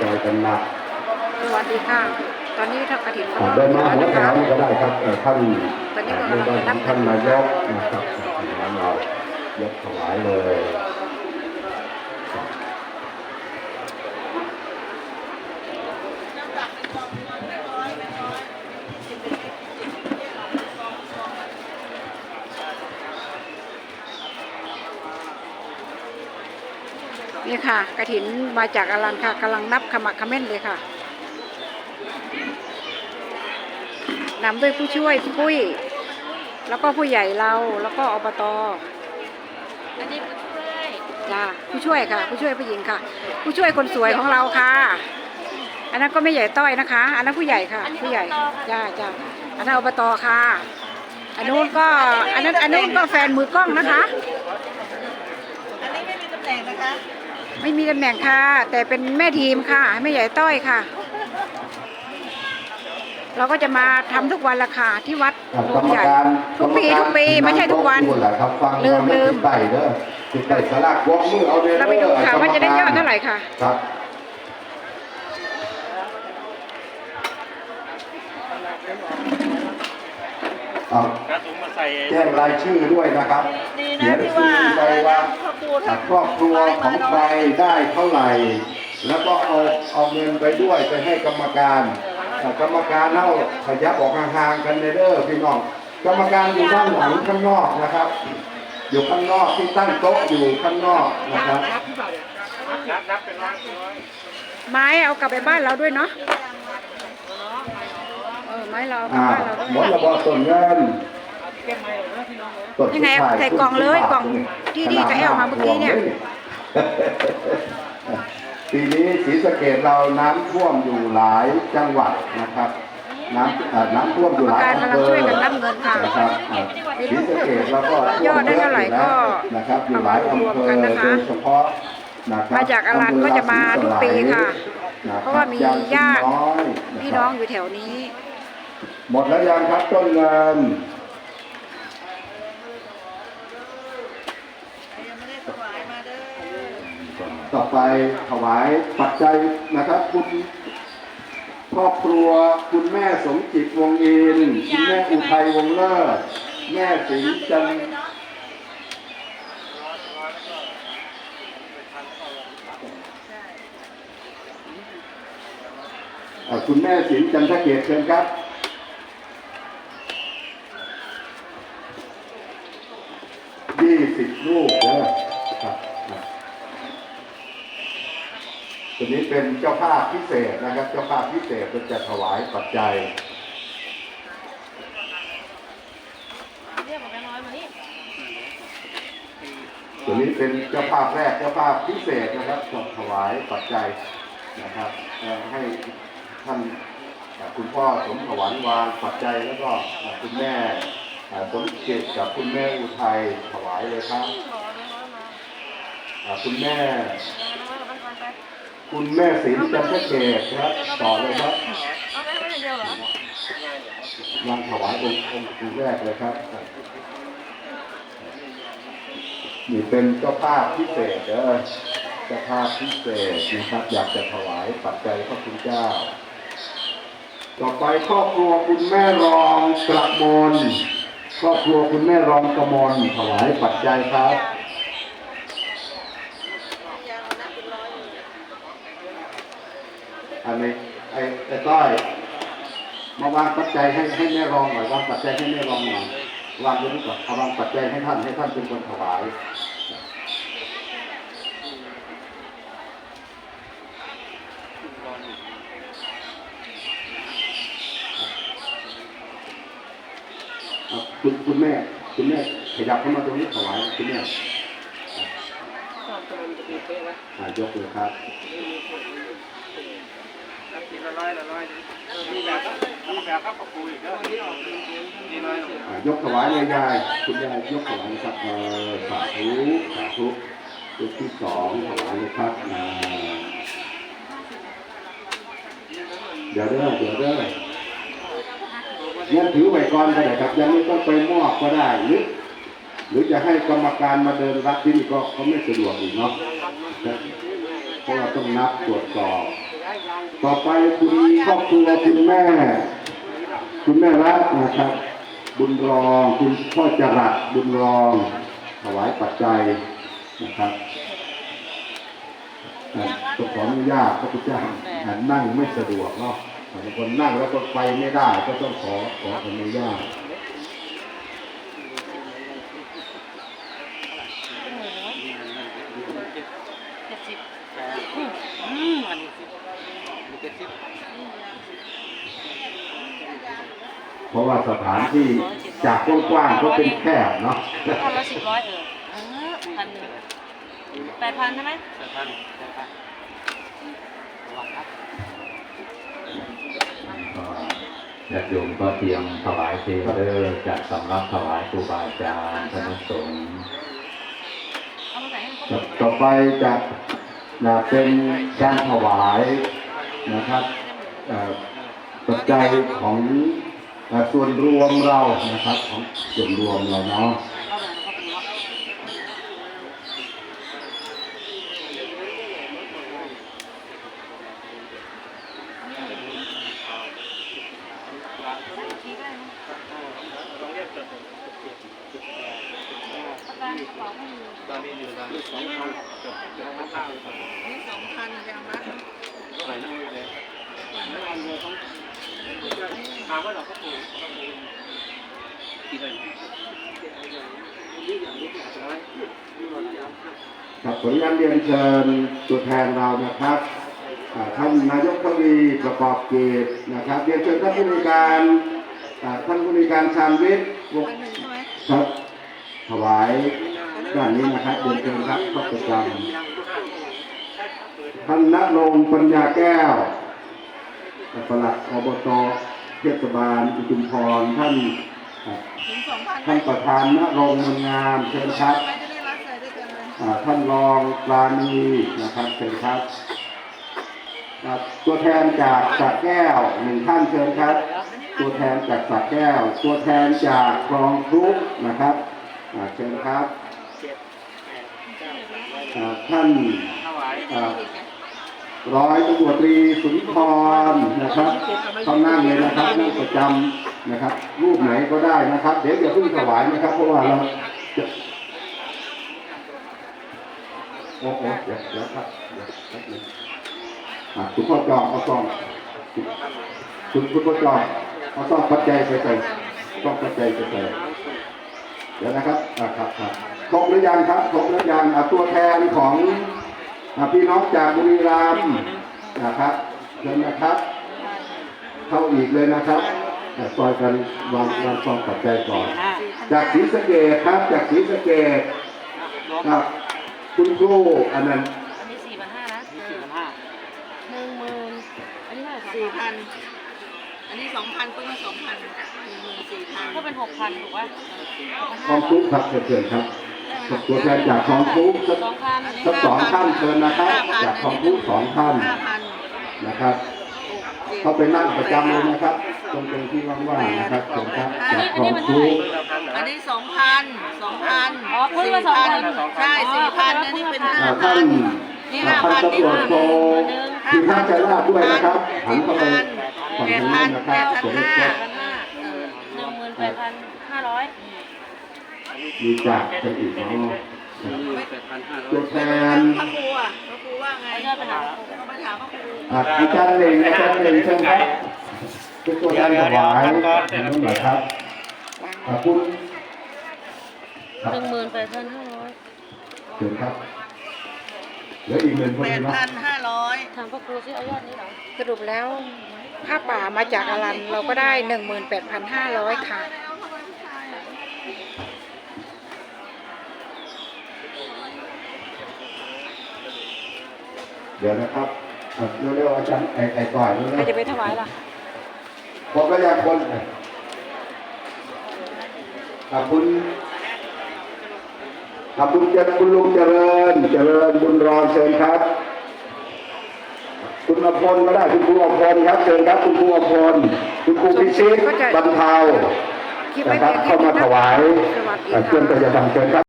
จอยกันหนักสวัสดีค่ะ ตอนนี้ทอดกระถิ่นอ่าก็เดินมาแล้วหัวนะแถคะวก็ได้ครับเอ่อท่านตอนนี้ก็อ่ากำลังจะนับท่านนายกนะครับแล้วเรายกถวายเลย นี่ค่ะกระถินมาจากอลันค่ะกำลังนับขมักเขม้นเลยค่ะนำด้วยผู้ช่วยปุ้ย แล้วก็ผู้ใหญ่เราแล้วก็อบตอันนี้ผู้ช่วยจ้าผู้ช่วยค่ะ ผู้ช่วยผู้หญิงค่ะ ผู้ช่วยคนสวยของเราค่ะ อันนั้นก็ไม่ใหญ่ต้อยนะคะ อันนั้นผู้ใหญ่ค่ะ ผู้ใหญ่จ้าจ้าอันนั้นอบตค่ะอันนู้นก็อันนั้นอันนู้นก็แฟนมือกล้องนะคะ อันนี้ไม่มีตำแหน่งนะคะ ไม่มีตำแหน่งค่ะ แต่เป็นแม่ทีมค่ะแม่ใหญ่ต้อยค่ะ เราก็จะมาทำทุกวันละค่ะที่วัดอ่าโนกรนรมใหญ่การทุกปีทุกปีไม่ใช่ทุกวันแหละครับฟังลืมฟังลืมติดไต่เด้อติดไต่สลากวกมือเอาเด้อเราไปดูค่ะว่าจะได้ยอดเท่าไหร่ค่ะครับเอา แจ้งรายชื่อด้วยนะครับดีเขีนะยนที่ชื่ว่าอไปว่าครอบครัวอะครอบครัวของใครได้เท่าไหร่ แล้วก็เอาเอาเงินไปด้วยไปให้กรรมการอะกรรมการเล่าขยับออกห่างๆกันเลยเด้อพี่น้องกรรมการอยู่ด้านหลังข้างนอกนะครับ อยู่ข้างนอกที่ตั้งโต๊ะอยู่ข้างนอกนะครับนับนับเป็นร้อยเป็นร้อยไม้เอากลับไปบ้านเราด้วยเนาะเออไม้เราเอากลับอ่าบ้านเราด้วยหมดระบอส่วนเงินต้ นยังไงใส่กล่องเลยกล่องที่ที่จะให้เอามาเมื่อกี้เนี่ย ปีนี้ศรีสะเกดเราน้ำท่วมอยู่หลายจังหวัดนะครับ น้ำเอ่อน้ำท่วมอยู่หลายอำเภอกรรมการกำลังช่วยกันนับเงินค่ะนะครับอ่าศรีสะเกดเราก็ท่วมยอดได้เท่าไหร่ก็นะครับอยู่หลายอำเภเอามารวมอกันนะคะโดยเฉพาะนะครับมาจากอรัญก็จะมาทุกปีค่ะนคบเพราะว่ามีญาติน้อยะครับพี่น้องอยู่แถวนี้ หมดแล้วยังครับต้นเงิน ยังไม่ได้ถวายมาเด้อ ต่อไปถวายปัจจัยนะครับ คุณครอบครัวคุณแม่สมจิตวงอินคุณแม่อุทัยวงเลิศแม่สิงห์จันทร์คุณแม่สิงห์จันทเกตเชิญครับ เป็นเจ้าภาพพิเศษนะครับ เจ้าภาพพิเศษเราจะถวายปัจจัยเรียกบอกน้อยมานี่ตัวนี้เป็นเจ้าภาพแรกเจ้าภาพพิเศษนะครับจะถวายปัจจัยนะครับเอ่อให้ท่านเอ่อคุณพ่อสมถวันวางปัจจัยแล้วก็เอ่อคุณแม่เอ่อสมเกตกับคุณแม่อุทัยถวายเลยครับเอ่อคุณแม่ คุณแม่ศิลป์จันทเกตครับต่อเลยครับเอาได้ไม่เดียวเหรอวางถวายองค์องค์แรกเลยครับนี่เป็นเจ้าภาพพิเศษเด้อเจ้าภาพพิเศษนะครับอยากจะถวายปัจจัยพระคุณเจ้า ต่อไปครอบครัวคุณแม่รองกระมนครอบครัวคุณแม่รองกระมนถวายปัจจัยครับ ยังนับเป็นร้อยอยู่ อันนี้ไอ้ไอ้ต้อย มาวางปัจจัยให้ให้แม่รองหน่อยวางปัจจัยให้แม่รองหน่อยวางตรงนี้ก่อนเอาวางปัจจัยให้ท่านให้ท่านเป็นคนถวายเอาคุณคุณแม่คุณแม่ขยับเข้ามาตรงนี้ถวายคุณแม่อ่ายกเลยครับนับ ทีละร้อยละร้อยมีแบบมีแบบข้าวปูอีกเด้อนี่น้อยลงยกถวายเลยยายคุณยายยกถวายครับเออสาธุสาธุจุดที่สองถวายเลยครับอ่าเดี๋ยวเด้อเดี๋ยวเด้อยังถือไว้ก่อนก็ได้ครับ ยังไม่ต้องไปมอบก็ได้หรือหรือจะให้กรรมการมาเดินรับที่นี่ก็ก็ไม่สะดวกอีกเนาะเพราะเราต้องนับตรวจสอบ ต่อไปคุณครอบครัวคุณแม่ คุณแม่รักนะครับ บุญรองคุณพ่อจรัสบุญรองถวายปัจจัยนะครับต้องขออนุญาตพระพุทธเจ้าอ่านั่งไม่สะดวกเนาะบางคนนั่งแล้วก็ไปไม่ได้ก็ต้องขอขออนุญาต เจ็ดสิบ เพ ราะว่าสถานที่จากกว้างๆก็เป็นแคบเนาะพันละสิบร้อยเออเออพันหนึ่งแปดพันใช่ไหมญาติโยมก็เตรียมถวายเทเดอร์จัดสำรับถวายครูบาอาจารย์คณะสงฆ์เอามาใส่ให้ครบต่อไปจะนะเป็นการถวายนะครับเอ่อปัจจัยของเอ่อ ส่วนรวมเรานะครับของส่วนรวมเราเนาะตอนนี้อยู่ร้านสองพันสองพันยังนะ อะไรนะไม่เอาเงินต้อง ถามว่าเราก็ปลูกกี่เดือนครับผลงานเรียนเชิญตัวแทนเรานะครับท่านนายกทวีประกอบเกตนะครับเรียนเชิญท่านผู้ในวยการท่านผู้ในวยการชาญวิทย์ครับถวายด้านนี้นะครับเรียนเชิญครับพระประจำท่านณรงปัญญาแก้ว ประหลัดอบต ศบาลอุทุมพรท่านอ่าถึงสองพันไหมท่านประธานณรงค์มันงามเชิญครับไม่จะได้รับใส่ด้วยกันเลยอ่าท่านรองปราณีนะครับเชิญครับอ่าตัวแทนจากสระแก้วหนึ่งท่านเชิญครับ ตัวแทนจากสระแก้ว ตัวแทนจากคลองครุกนะครับอ่าเชิญครับอ่าท่านถวายอ่า ร้อยตำรวจตรีสุนทรนะครับเขานั่งเลยนะครับนั่งประจำนะครับ รูปไหนก็ได้นะครับ เดี๋ยวอย่าเพิ่งถวายนะครับ เพราะว่าเราจะโอ้โหเดี๋ยวเดี๋ยวครับเดี๋ยวแป๊บนึงอะคุณพ่อจอมเอาซองคุณคุณพ่อจอมเอาซองปัจจัยไปใส่ซองปัจจัยไปใส่เดี๋ยวนะครับอะครับครับครบหรือยังครับครบหรือยังอะตัวแทนของ พี่น้องจากบุรีรัมย์นะครับเชิญนะครับ เข้าอีกเลยนะครับอะซอยกันวางวางซองปัจจัยก่อน จากศรีสะเกดครับ จากศรีสะเกดครับ คุณครูอันนั้นอันนี้สี่พันห้านะสี่พันห้าหนึ่งหมื่นอันนี้เท่าไหร่สี่พันอันนี้สองพันก็มาสองพันหนึ่งหมื่นสี่พันก็เป็นหกพันถูกป่ะคลองทุกครับเชิญครับ ตัวแทนจากคลองทุกสักสองพันสักสองท่านเชิญนะครับ จากคลองทุกสองท่านห้าพันนะครับเขาไปนั่งประจำเลยนะครับ ตรงเป็นที่ว่างๆนะครับเชิญครับจากคลองทุกอันนี้สองพันสองพันอ๋อเพิ่งมาสองพันใช่สี่พันอันนี้เป็นห้าอ่าพัท่านนอ่าท่านตำรวจโทที่ท่านใจราชด้วยนะครับหันเข้าไปฝั่งนี้นะครับเชิญครับพันห้าหนึ่งหมื่นแปดพันห้าร้อย มีจากจะอีกเนาะแปดพันห้าร้อตัยวแทนพระครูอะพระครูว่าไงเอายอดไปหาเขาไปถามพระครูอะอาจารย์เหล่งอาจารย์เหล่งเชิญครับเป็นตัวแทนถวายนั่นหน่อยครับขอบคุณครับหนึ่งหมื่นแปดพันห้าร้อยเชิญครับเหลืออีกหนึ่งคนแปดเนาะพันห้าร้อยถามพระครูซิเอายอดนี้เหรอสรุปแล้วผ้าป่ามาจากอลันเราก็ได้18,500ค่ะ เดี๋ยวนะครับอะเร็วๆอาจารย์ไอ้ไอ้ต่อยเร็ใครวจะไปถวายล่ะๆผมก็อยากคนขอบคุณขอบคุณเจริญคุณลุงเจริญ เจริญบุญรอนเชิญครับ คุณอภพลก็ได้คุณครูอภพลครับเชิญครับคุณครูอภพลคุณครูพิชิตบรรเทาคลิปไม่นะครับเพียงเข้ามาถวายสวัสดีเอ่อเครื่องค่ะกายธรรมเชิญครับ